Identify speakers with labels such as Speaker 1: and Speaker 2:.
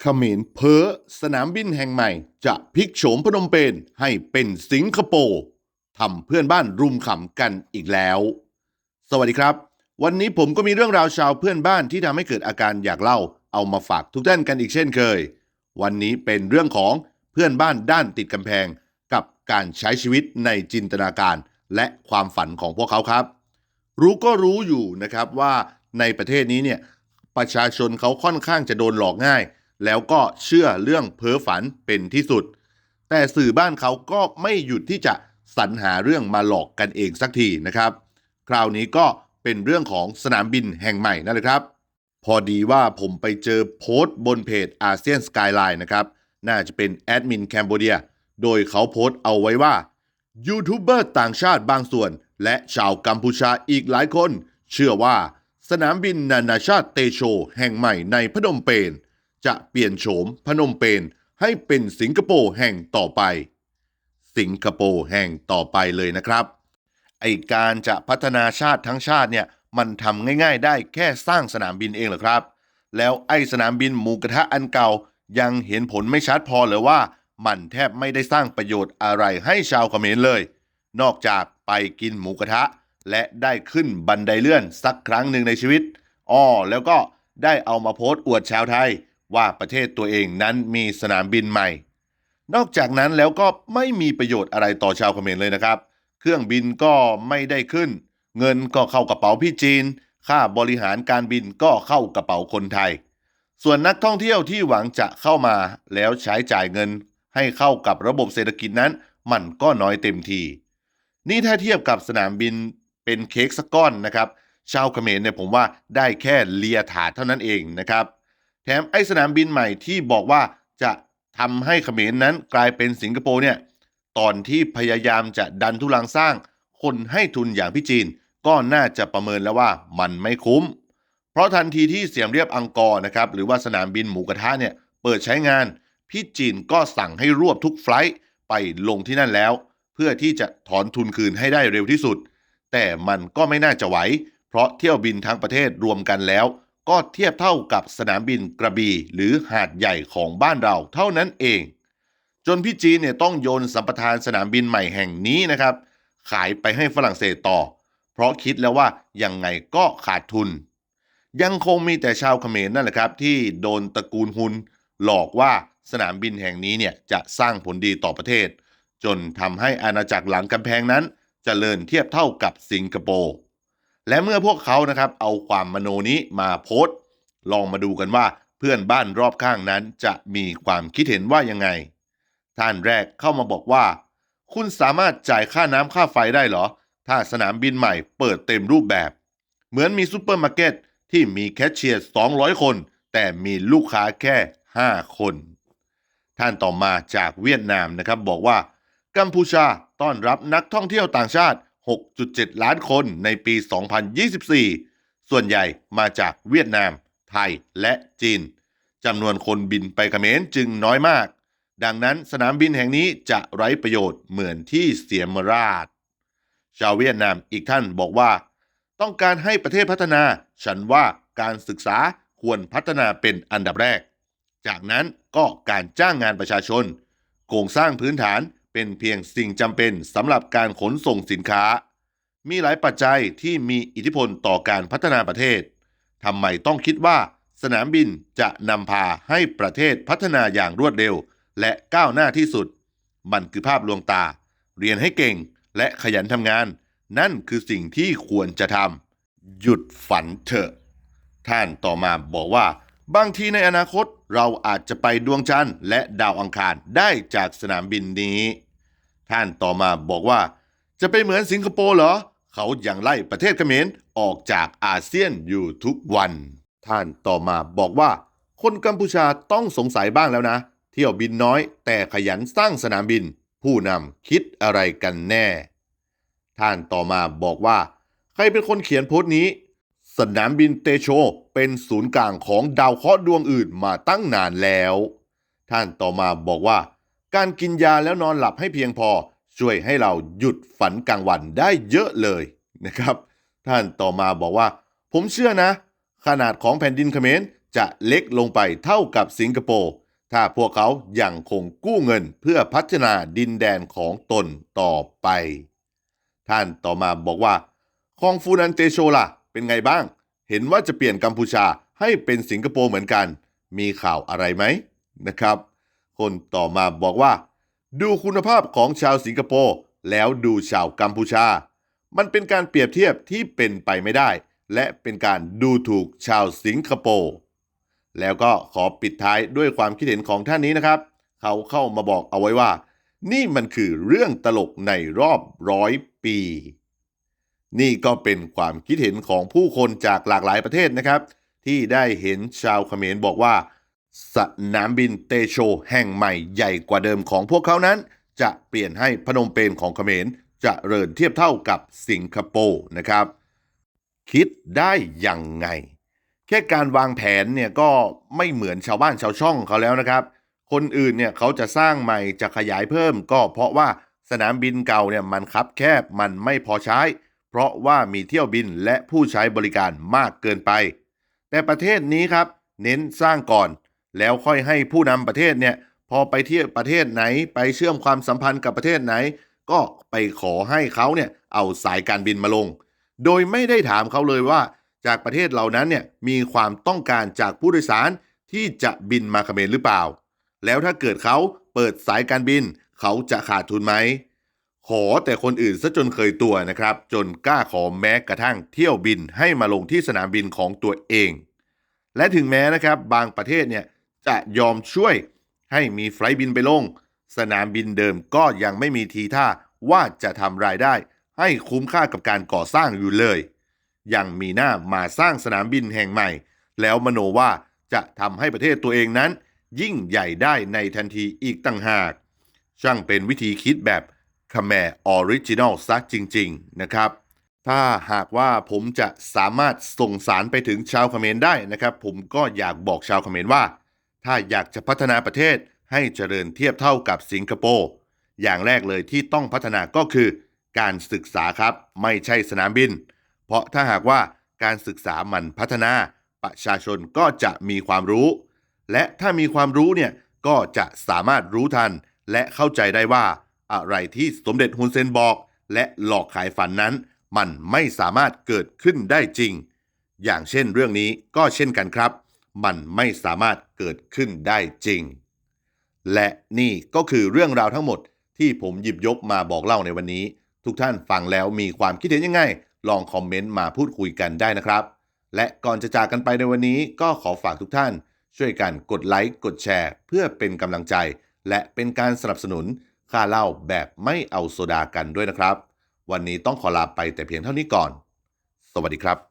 Speaker 1: เขมรเพ้อสนามบินแห่งใหม่ จะพลิกโฉมพนมเปญให้เป็นสิงคโปร์ทำเพื่อนบ้านรุมขำกันอีกแล้ว สวัสดีครับ วันนี้ผมก็มีเรื่องราวชาวเพื่อนบ้านที่ทำให้เกิดอาการอยากเล่า เอามาฝากทุกท่านกันอีกเช่นเคย วันนี้เป็นเรื่องของเพื่อนบ้านด้านติดกำแพง กับการใช้ชีวิตในจินตนาการ และความฝันของพวกเขาครับ รู้ก็รู้อยู่นะครับว่าในประเทศนี้เนี่ยประชาชนเขาค่อนข้างจะโดนหลอกง่าย แล้วก็เชื่อเรื่องเพ้อฝันเป็นที่สุด แต่สื่อบ้านเขาก็ไม่หยุดที่จะสรรหาเรื่องมาหลอกกันเองสักทีนะครับ คราวนี้ก็เป็นเรื่องของสนามบินแห่งใหม่นั่นเลยครับ พอดีว่าผมไปเจอโพสต์บนเพจอาเซียนสกายไลน์นะครับ น่าจะเป็นแอดมินแคนเบเดีย โดยเขาโพสต์เอาไว้ว่ายูทูบเบอร์ต่างชาติบางส่วน และชาวกัมพูชาอีกหลายคน เชื่อว่าสนามบินนานาชาติเตโช แห่งใหม่ในพนมเปญ จะเปลี่ยนโฉมพนมเปญให้เป็นสิงคโปร์แห่งต่อไป สิงคโปร์แห่งต่อไปเลยนะครับ ไอการจะพัฒนาชาติทั้งชาติเนี่ยมันทำง่ายๆ ได้แค่สร้างสนามบินเองเหรอครับ แล้วไอสนามบินหมูกระทะอันเก่ายังเห็นผลไม่ชัดพอเหรือว่ามันแทบไม่ได้สร้างประโยชน์อะไรให้ชาวเขมรเลย นอกจากไปกินหมูกระทะ และได้ขึ้นบันไดเลื่อนสักครั้งหนึ่งในชีวิตอ้อแล้วก็ได้เอามาโพสต์อวดชาวไทย ว่าประเทศตัวเองนั้นมีสนามบินใหม่ นอกจากนั้นแล้วก็ไม่มีประโยชน์อะไรต่อชาวเขมรเลยนะครับ เครื่องบินก็ไม่ได้ขึ้น เงินก็เข้ากระเป๋าพี่จีน ค่าบริหารการบินก็เข้ากระเป๋าคนไทย ส่วนนักท่องเที่ยวที่หวังจะเข้ามาแล้วใช้จ่ายเงิน ให้เข้ากับระบบเศรษฐกิจนั้น มันก็น้อยเต็มที นี่ถ้าเทียบกับสนามบินเป็นเค้กสักก้อนนะครับ ชาวเขมรเนี่ยผมว่าได้แค่เลียถาดเท่านั้นเองนะครับ แถมไอ้สนามบินใหม่ที่บอกว่าจะทำให้เขมรนั้นกลายเป็นสิงคโปร์เนี่ยตอนที่พยายามจะดันทุลังสร้าง คนให้ทุนอย่างพี่จีน ก็น่าจะประเมินแล้วว่ามันไม่คุ้ม เพราะทันทีที่เสียมเรียบอังกอร์นะครับหรือว่าสนามบินหมูกระทะเนี่ยเปิดใช้งาน พี่จีนก็สั่งให้รวบทุกไฟลท์ไปลงที่นั่นแล้ว เพื่อที่จะถอนทุนคืนให้ได้เร็วที่สุด แต่มันก็ไม่น่าจะไหว เพราะเที่ยวบินทั้งประเทศรวมกันแล้ว ก็เทียบเท่ากับสนามบินกระบี่หรือหาดใหญ่ของบ้านเราเท่านั้นเอง จนพี่จีนเนี่ยต้องโยนสัมปทานสนามบินใหม่แห่งนี้นะครับ ขายไปให้ฝรั่งเศสต่อ เพราะคิดแล้วว่ายังไงก็ขาดทุน ยังคงมีแต่ชาวเขมรนั่นแหละครับ ที่โดนตระกูลฮุนหลอกว่าสนามบินแห่งนี้เนี่ยจะสร้างผลดีต่อประเทศ จนทำให้อาณาจักรหลังกำแพงนั้นจเจริญเทียบเท่ากับสิงคโปร์ และเมื่อพวกเขานะครับเอาความมโนนี้มาโพสต์ ลองมาดูกันว่าเพื่อนบ้านรอบข้างนั้นจะมีความคิดเห็นว่ายังไง ท่านแรกเข้ามาบอกว่า คุณสามารถจ่ายค่าน้ำค่าไฟได้เหรอ ถ้าสนามบินใหม่เปิดเต็มรูปแบบ เหมือนมีซูเปอร์มาร์เก็ตที่มีแคชเชียร์ 200 คน แต่มีลูกค้าแค่ 5 คน ท่านต่อมาจากเวียดนามนะครับบอกว่า กัมพูชาต้อนรับนักท่องเที่ยวต่างชาติ 6.7 ล้านคนในปี 2024 ส่วนใหญ่มาจากเวียดนาม ไทยและจีนจำนวนคนบินไปเขมรจึงน้อยมาก ดังนั้นสนามบินแห่งนี้จะไร้ประโยชน์เหมือนที่เสียมราช ชาวเวียดนามอีกท่านบอกว่า ต้องการให้ประเทศพัฒนา ฉันว่าการศึกษาควรพัฒนาเป็นอันดับแรก จากนั้นก็การจ้างงานประชาชน โครงสร้างพื้นฐาน เป็นเพียงสิ่งจำเป็นสำหรับการขนส่งสินค้า มีหลายปัจจัยที่มีอิทธิพลต่อการพัฒนาประเทศทำไมต้องคิดว่าสนามบินจะนำพาให้ประเทศพัฒนาอย่างรวดเร็ว และก้าวหน้าที่สุด มันคือภาพลวงตา เรียนให้เก่งและขยันทำงาน นั่นคือสิ่งที่ควรจะทำหยุดฝันเถอะ ท่านต่อมาบอกว่า บางทีในอนาคต เราอาจจะไปดวงจันทร์และดาวอังคารได้จากสนามบินนี้ ท่านต่อมาบอกว่า จะไปเหมือนสิงคโปร์เหรอ เขาอยัางไล่ประเทศเขมรออกจากอาเซียนอยู่ทุกวัน ท่านต่อมาบอกว่า คนกัมพูชาต้องสงสัยบ้างแล้วนะ เที่ยวบินน้อยแต่ขยันสร้างสนามบิน ผู้นำคิดอะไรกันแน่ ท่านต่อมาบอกว่า ใครเป็นคนเขียนโพสต์นี้ สนามบินเตโชเป็นศูนย์กลางของดาวเคราะห์ดวงอื่นมาตั้งนานแล้ว ท่านต่อมาบอกว่า การกินยาแล้วนอนหลับให้เพียงพอช่วยให้เราหยุดฝันกลางวันได้เยอะเลยนะครับ ท่านต่อมาบอกว่า ผมเชื่อนะ ขนาดของแผ่นดินเขมรจะเล็กลงไปเท่ากับสิงคโปร์ถ้าพวกเขายังคงกู้เงินเพื่อพัฒนาดินแดนของตนต่อไป ท่านต่อมาบอกว่าคองฟูนันเตโชล่ะ เป็นไงบ้าง เห็นว่าจะเปลี่ยนกัมพูชาให้เป็นสิงคโปร์เหมือนกัน มีข่าวอะไรไหมนะครับ คนต่อมาบอกว่า ดูคุณภาพของชาวสิงคโปร์แล้วดูชาวกัมพูชา มันเป็นการเปรียบเทียบที่เป็นไปไม่ได้ และเป็นการดูถูกชาวสิงคโปร์แล้วก็ขอปิดท้ายด้วยความคิดเห็นของท่านนี้นะครับ เขาเข้ามาบอกเอาไว้ว่า นี่มันคือเรื่องตลกในรอบร้อยปี นี่ก็เป็นความคิดเห็นของผู้คนจากหลากหลายประเทศนะครับ ที่ได้เห็นชาวเขมรบอกว่าสนามบินเตโชแห่งใหม่ใหญ่กว่าเดิมของพวกเขานั้น จะเปลี่ยนให้พนมเปญของเขมรจะเริญเทียบเท่ากับสิงคโปร์นะครับ คิดได้ยังไง แค่การวางแผนเนี่ยก็ไม่เหมือนชาวบ้านชาวช่องเขาแล้วนะครับ คนอื่นเนี่ยเขาจะสร้างใหม่จะขยายเพิ่ม ก็เพราะว่าสนามบินเก่าเนี่ยมันคับแคบมันไม่พอใช้ เพราะว่ามีเที่ยวบินและผู้ใช้บริการมากเกินไป แต่ประเทศนี้ครับ เน้นสร้างก่อน แล้วค่อยให้ผู้นำประเทศเนี่ยพอไปเที่ยวประเทศไหน ไปเชื่อมความสัมพันธ์กับประเทศไหน ก็ไปขอให้เขาเนี่ยเอาสายการบินมาลง โดยไม่ได้ถามเขาเลยว่า จากประเทศเหล่านั้นเนี่ยมีความต้องการจากผู้โดยสารที่จะบินมาเขมรหรือเปล่า แล้วถ้าเกิดเขาเปิดสายการบิน เขาจะขาดทุนไหม ขอแต่คนอื่นซะจนเคยตัวนะครับ จนกล้าขอแม้กระทั่งเที่ยวบินให้มาลงที่สนามบินของตัวเอง และถึงแม้นะครับบางประเทศเนี่ยจะยอมช่วยให้มีไฟล์บินไปลง สนามบินเดิมก็ยังไม่มีทีท่าว่าจะทำรายได้ ให้คุ้มค่ากับการก่อสร้างอยู่เลย ยังมีหน้ามาสร้างสนามบินแห่งใหม่ แล้วมโนว่าจะทำให้ประเทศตัวเองนั้น ยิ่งใหญ่ได้ในทันทีอีกต่างหาก ช่างเป็นวิธีคิดแบบ คาแมออริจินอลซักจริง ๆ นะครับ ถ้าหากว่าผมจะสามารถส่งสารไปถึงชาวเขมรได้นะครับ ผมก็อยากบอกชาวเขมรว่า ถ้าอยากจะพัฒนาประเทศให้เจริญเทียบเท่ากับสิงคโปร์อย่างแรกเลยที่ต้องพัฒนาก็คือ การศึกษาครับ ไม่ใช่สนามบิน เพราะถ้าหากว่าการศึกษามันพัฒนาประชาชนก็จะมีความรู้ และถ้ามีความรู้เนี่ยก็จะสามารถรู้ทัน และเข้าใจได้ว่า อะไรที่สมเด็จฮุนเซนบอก และหลอกขายฝันนั้น มันไม่สามารถเกิดขึ้นได้จริง อย่างเช่นเรื่องนี้ก็เช่นกันครับ มันไม่สามารถเกิดขึ้นได้จริง และนี่ก็คือเรื่องราวทั้งหมดที่ผมหยิบยกมาบอกเล่าในวันนี้ ทุกท่านฟังแล้วมีความคิดเห็นยังไง ลองคอมเมนต์มาพูดคุยกันได้นะครับ และก่อนจะจากกันไปในวันนี้ก็ขอฝากทุกท่าน ช่วยกันกดไลค์กดแชร์ เพื่อเป็นกำลังใจ และเป็นการสนับสนุน ค่าเหล้าแบบไม่เอาโซดากันด้วยนะครับ วันนี้ต้องขอลาไปแต่เพียงเท่านี้ก่อน สวัสดีครับ